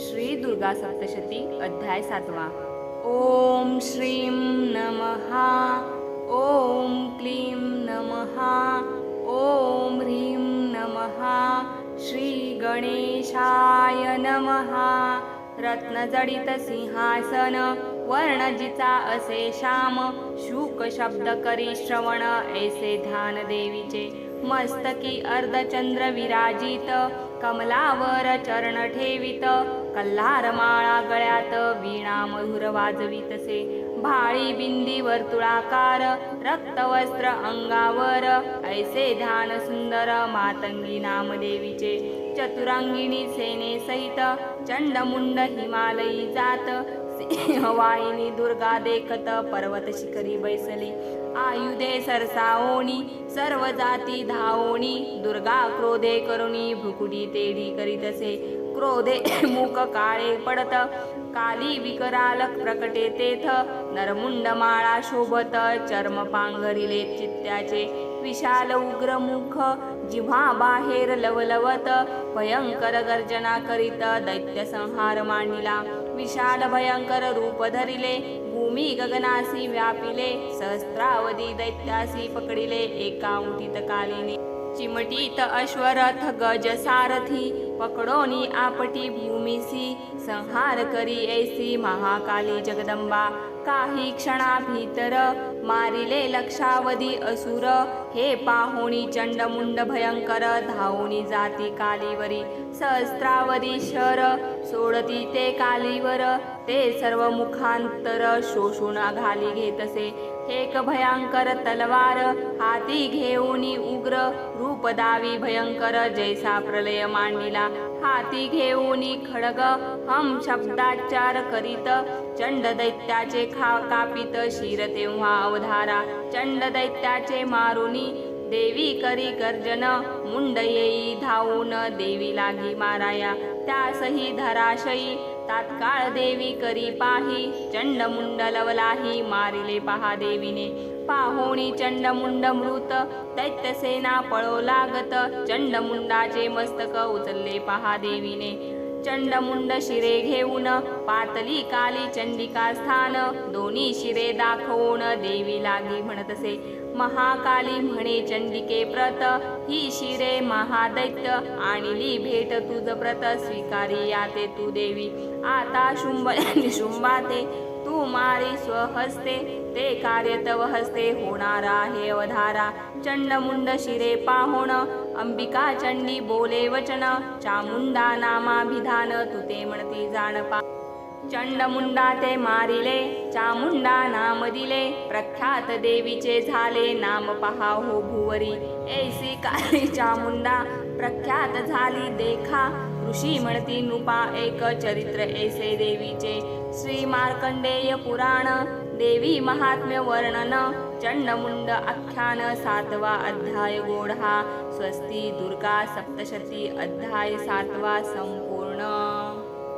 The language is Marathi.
श्री दुर्गा सप्तशती अध्याय सातवा. ओम श्रीं नमः ओम क्लीं नमः ओम ह्रीं नमः श्री गणेशाय नमः. रत्नजडित सिंहासन वर्णजिचा असे श्याम शुक शब्द करी श्रवण ऐसे ध्यान देवीचे मस्तकी अर्धचंद्र विराजित. कमलावर चरण ठेवित. कल्हार माळा गळ्यात वीणा मधुर वाजवितसे. भाळी बिंदी वर्तुळाकार रक्तवस्त्र अंगावर. ऐसे ध्यान सुंदर मातंगी नामदेवीचे. चतुरांगिणी सेने सहित चंडमुंड हिमालयी जात. सिंहवाहिनी दुर्गा देखत पर्वत शिखरी बैसली. आयुधे सरसावणी सर्व जाती धावणी. दुर्गा क्रोधे करुणी भुकुडी तेडी करीतसे क्रोधे मुख काळे पडत काली विकराल प्रकटे तेथ. नरमुंड माळा शोभत चर्म पांघरिले चित्त्याचे. विशाल उग्र मुख जिव्हा बाहेर लवलवत. भयंकर गर्जना करीत दैत्य संहार मांडिला. विशाल भयंकर रूप धरिले भूमी गगनासी व्यापिले सहस्त्रावधी दैत्यासी पकडिले एका मुठीत कालिने चिमटीत अश्वरथ गज सारथी पकडोनी आपटी भूमीसी संहार करी ऐसी महाकाली जगदंबा. काही क्षणा भीतर मारिले लक्षावधी असुर. हे पाहुणी चंडमुंड भयंकर धावणी जाती कालीवरी. सहस्रावधी शर सोडती ते कालीवर. ते सर्व मुखांतर शोषून घाली घेतसे. एक भयंकर तलवार हाती घेऊनी उग्र रूप दावी भयंकर जैसा प्रलय मांडिला. हाती घेऊनी खडग हम शब्दाचार करीत चंड दैत्याचे खा कापित शिर तेव्हा अवधारा. चंड दैत्याचे मारुनी देवी करी गर्जन मुंड येई धावून देवी लागी माराया. त्यासही धराशयी तात्काळ देवी करी पाही. चंडमुंड लवलाही मारिले पहा देवीने. पाहोणी चंडमुंड मृत दैत्यसेना पळो लागत. चंडमुंडाचे मस्तक उचलले पहा देवीने. चंडमुंड शिरे घेऊन पातली काली चंडिका स्थान दोन्ही शिरे दाखवून देवी लागी म्हणतसे महाकाली म्हणे चंडिके प्रत ही शिरे महादैत्य आणली भेट तुझ प्रत स्वीकारी याते तू देवी. आता शुंभ शुंभाते. तू मारी स्वहस्ते ते कार्य तव हस्ते होणार आहे अवधारा चंडमुंड शिरे पाहोण अंबिका चंडी बोले वचन चामुंडा नामाभिधान तू ते म्हणती जाण पा चंडमुंडा ते मारिले चामुंडा नाम दिले. प्रख्यात देवीचे झाले नाम पहा हो भुवरी. ऐसी काली चामुंडा प्रख्यात झाली देखा. ऋषी म्हणती नुपा एक चरित्र ऐसे देवीचे. श्री मार्कंडेय पुराण देवी महात्म्य वर्णन. चंडमुंड आख्यान सातवा अध्याय गोढा. स्वस्ती दुर्गा सप्तशती अध्याय सातवा संपूर्ण.